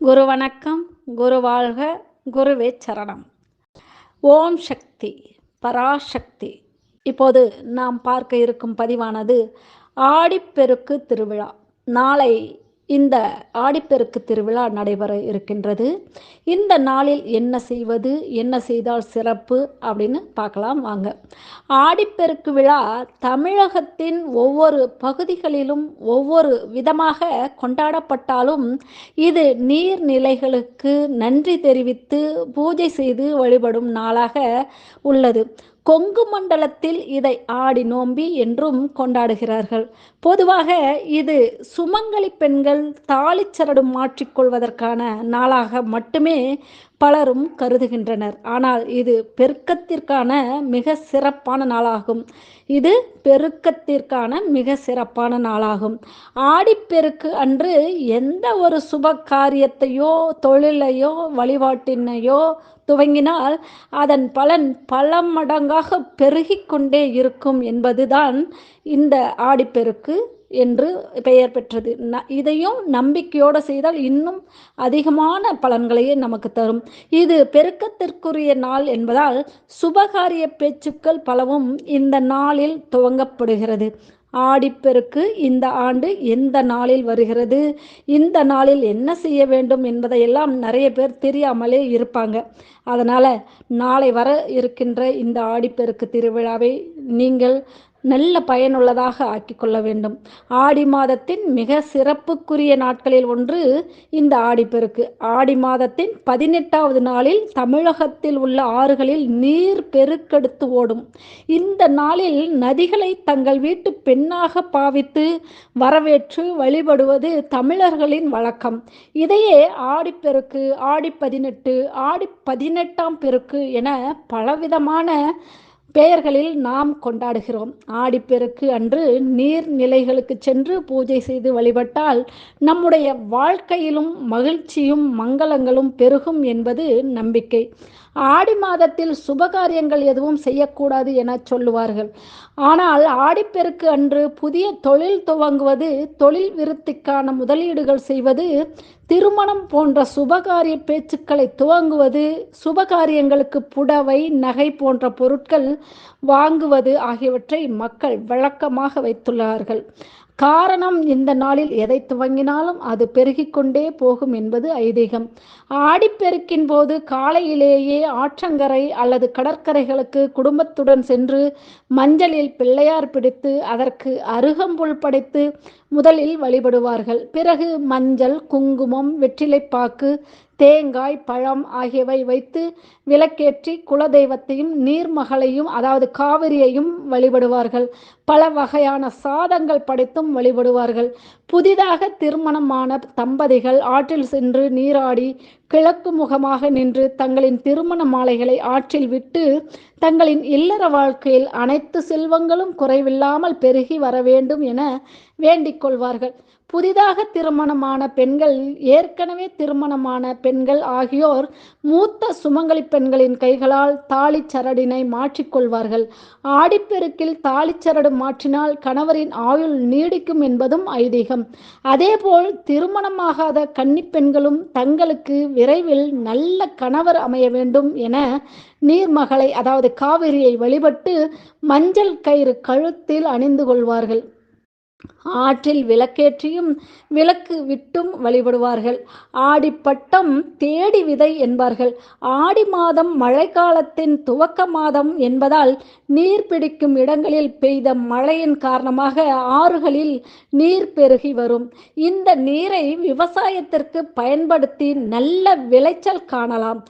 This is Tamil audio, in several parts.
குரு வணக்கம் குரு வாழ்க குருவே சரணம். ஓம் சக்தி பராசக்தி. இப்போது நாம் பார்க்க இருக்கும் பதிவானது ஆடிப்பெருக்கு திருவிழா. நாளை இந்த ஆடிப்பெருக்கு திருவிழா நடைபெற இருக்கின்றது. இந்த நாளில் என்ன செய்வது என்ன செய்தால் சிறப்பு அப்படின்னு பார்க்கலாம் வாங்க. ஆடிப்பெருக்கு விழா தமிழகத்தின் ஒவ்வொரு பகுதிகளிலும் ஒவ்வொரு விதமாக கொண்டாடப்பட்டாலும் இது நீர்நிலைகளுக்கு நன்றி தெரிவித்து பூஜை செய்து வழிபடும் நாளாக உள்ளது. கொங்கு மண்டலத்தில் இதை ஆடி நோம்பி என்றும் கொண்டாடுகிறார்கள். பொதுவாக இது சுமங்கலி பெண்கள் தாலிச்சரடு மாற்றிக்கொள்வதற்கான நாளாக மட்டுமே பலரும் கருதுகின்றனர். ஆனால் இது பெருக்கத்திற்கான மிக சிறப்பான நாளாகும். இது பெருக்கத்திற்கான மிக சிறப்பான நாளாகும். ஆடிப்பெருக்கு அன்று எந்த ஒரு சுப காரியத்தையோ தொழிலையோ வழிபாட்டினையோ துவங்கினால் அதன் பலன் பல மடங்காக பெருகிக்கொண்டே இருக்கும் என்பதுதான் இந்த ஆடிப்பெருக்கு என்று பெயர் பெற்றது. ந இதையும் நம்பிக்கையோடு செய்தால் இன்னும் அதிகமான பலன்களையே நமக்கு தரும். இது பெருக்கத்திற்குரிய நாள் என்பதால் சுபகாரிய பேச்சுக்கள் பலவும் இந்த நாளில் துவங்கப்படுகிறது. ஆடிப்பெருக்கு இந்த ஆண்டு எந்த நாளில் வருகிறது இந்த நாளில் என்ன செய்ய வேண்டும் என்பதையெல்லாம் நிறைய பேர் தெரியாமலே இருப்பாங்க. அதனால் நாளை வர இருக்கின்ற இந்த ஆடிப்பெருக்கு திருவிழாவை நீங்கள் நல்ல பயனுள்ளதாக ஆக்கிக்கொள்ள வேண்டும். ஆடி மாதத்தின் மிக சிறப்புக்குரிய நாட்களில் ஒன்று இந்த ஆடிப்பெருக்கு. ஆடி மாதத்தின் பதினெட்டாவது நாளில் தமிழகத்தில் உள்ள ஆறுகளில் நீர் பெருக்கெடுத்து ஓடும். இந்த நாளில் நதிகளை தங்கள் வீட்டு பெண்ணாக பாவித்து வரவேற்று வழிபடுவது தமிழர்களின் வழக்கம். இதையே ஆடிப்பெருக்கு ஆடி பதினெட்டு ஆடி பதினெட்டாம் பெருக்கு என பலவிதமான பெயர்களில் நாம் கொண்டாடுகிறோம். ஆடிப்பெருக்கு அன்று நீர்நிலைகளுக்கு சென்று பூஜை செய்து வழிபட்டால் நம்முடைய வாழ்க்கையிலும் மகிழ்ச்சியும் மங்களங்களும் பெருகும் என்பது நம்பிக்கை. ஆடி மாதத்தில் சுபகாரியங்கள் எதுவும் செய்யக்கூடாது என சொல்லுவார்கள். ஆனால் ஆடிப்பெருக்கு அன்று புதிய தொழில் துவங்குவது தொழில் விருத்திக்கான முதலீடுகள் செய்வது திருமணம் போன்ற சுபகாரிய பேச்சுக்களை துவங்குவது சுபகாரியங்களுக்கு புடவை நகை போன்ற பொருட்கள் வாங்குவது ஆகியவற்றை மக்கள் வழக்கமாக வைத்துள்ளார்கள். காரணம் இந்த நாளில் எதை துவங்கினாலும் அது பெருகிக்கொண்டே போகும் என்பது ஐதீகம். ஆடிப்பெருக்கின் போது காலையிலேயே ஆற்றங்கரை அல்லது கடற்கரைகளுக்கு குடும்பத்துடன் சென்று மஞ்சளில் பிள்ளையார் பிடித்து அதற்கு அருகம்புல் படைத்து முதலில் வழிபடுவார்கள். பிறகு மஞ்சள் குங்குமம் வெற்றிலைப்பாக்கு தேங்காய் பழம் ஆகியவை வைத்து விளக்கேற்றி குலதெய்வத்தையும் நீர்மகளையும் அதாவது காவிரியையும் வழிபடுவார்கள். பல வகையான சாதங்கள் படைத்தும் வழிபடுவார்கள். புதிதாக திருமணமான தம்பதிகள் ஆற்றில் சென்று நீராடி கிழக்கு முகமாக நின்று தங்களின் திருமண மாலைகளை ஆற்றில் விட்டு தங்களின் இல்லற வாழ்க்கையில் அனைத்து செல்வங்களும் குறைவில்லாமல் பெருகி வர வேண்டும் என வேண்டிக் கொள்வார்கள். புதிதாக திருமணமான பெண்கள் ஏற்கனவே திருமணமான பெண்கள் ஆகியோர் மூத்த சுமங்கலி பெண்களின் கைகளால் தாலிச்சரடினை மாற்றிக்கொள்வார்கள் ஆடிப்பெருக்கில் தாலிச்சரடு மாற்றினால் கணவரின் ஆயுள் நீடிக்கும் என்பதும் ஐதீகம். அதேபோல் திருமணமாகாத கன்னிப்பெண்களும் தங்களுக்கு விரைவில் நல்ல கணவர் அமைய வேண்டும் என நீர்மகளை அதாவது காவிரியை வழிபட்டு மஞ்சள் கயிறு கழுத்தில் அணிந்து கொள்வார்கள். ஆற்றில் விளக்கேற்றியும் விளக்கு விட்டும் வழிபடுவார்கள். ஆடிப்பட்டம் தேடி விதை என்பார்கள். ஆடி மாதம் மழைக்காலத்தின் துவக்க மாதம் என்பதால் நீர் பிடிக்கும் இடங்களில் பெய்த மழையின் காரணமாக ஆறுகளில் நீர் பெருகி வரும். இந்த நீரை விவசாயத்திற்கு பயன்படுத்தி நல்ல விளைச்சல் காணலாம்.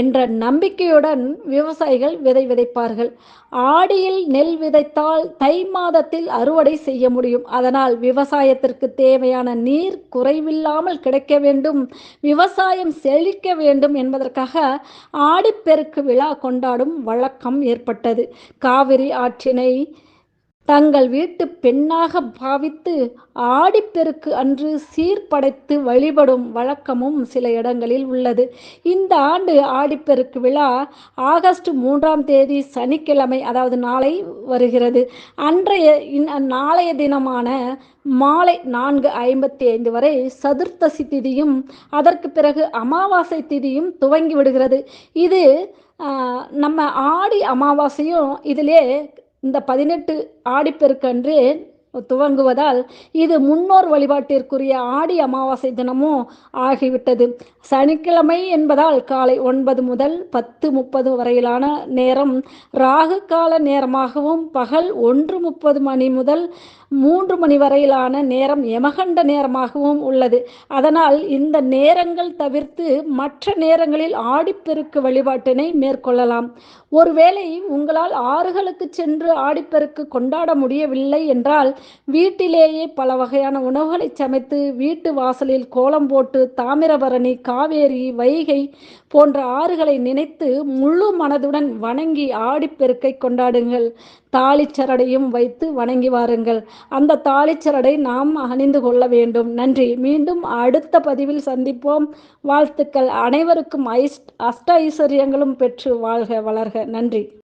என்ற நம்பிக்கையுடன் விவசாயிகள் விதை விதைப்பார்கள். ஆடியில் நெல் விதைத்தால் தை மாதத்தில் அறுவடை செய்ய முடியும். அதனால் விவசாயத்திற்கு தேவையான நீர் குறைவில்லாமல் கிடைக்க வேண்டும். விவசாயம் செழிக்க வேண்டும் என்பதற்காக ஆடிப்பெருக்கு விழா கொண்டாடும் வழக்கம் ஏற்பட்டது. காவிரி ஆற்றினை தங்கள் வீட்டு பெண்ணாக பாவித்து ஆடிப்பெருக்கு அன்று சீர்படைத்து வழிபடும் வழக்கமும் சில இடங்களில் உள்ளது. இந்த ஆண்டு ஆடிப்பெருக்கு விழா ஆகஸ்ட் மூன்றாம் தேதி சனிக்கிழமை அதாவது நாளை வருகிறது. அன்றைய நாளைய தினமான மாலை நான்கு ஐம்பத்தி ஐந்து வரை சதுர்த்தசி திதியும் அதற்கு பிறகு அமாவாசை திதியும் துவங்கி விடுகிறது. இது நம்ம ஆடி அமாவாசையும் இதிலே இந்த பதினெட்டு ஆடிப்பெருக்கன்று துவங்குவதால் இது முன்னோர் வழிபாட்டிற்குரிய ஆடி அமாவாசை தினமும் ஆகிவிட்டது. சனிக்கிழமை என்பதால் காலை ஒன்பது முதல் பத்து முப்பது வரையிலான நேரம் ராகு கால நேரமாகவும் பகல் ஒன்று முப்பது மணி முதல் மூன்று மணி வரையிலான நேரம் யமகண்ட நேரமாகவும் உள்ளது. அதனால் இந்த நேரங்கள் தவிர்த்து மற்ற நேரங்களில் ஆடிப்பெருக்கு வழிபாட்டினை மேற்கொள்ளலாம். ஒருவேளை உங்களால் ஆறுகளுக்கு சென்று ஆடிப்பெருக்கு கொண்டாட முடியவில்லை என்றால் வீட்டிலேயே பல வகையான உணவுகளை சமைத்து வீட்டு வாசலில் கோலம் போட்டு தாமிரபரணி காவேரி வைகை போன்ற ஆறுகளை நினைத்து முழு மனதுடன் வணங்கி ஆடிப்பெருக்கை கொண்டாடுங்கள். தாளிச்சரடையும் வைத்து வணங்கி வாருங்கள். அந்த தாளிச்சரடை நாம் அணிந்து கொள்ள வேண்டும். நன்றி. மீண்டும் அடுத்த பதிவில் சந்திப்போம். வாழ்த்துக்கள். அனைவருக்கும் ஐஸ் அஷ்ட ஐஸ்வர்யங்களும் பெற்று வாழ்க வளர்க. நன்றி.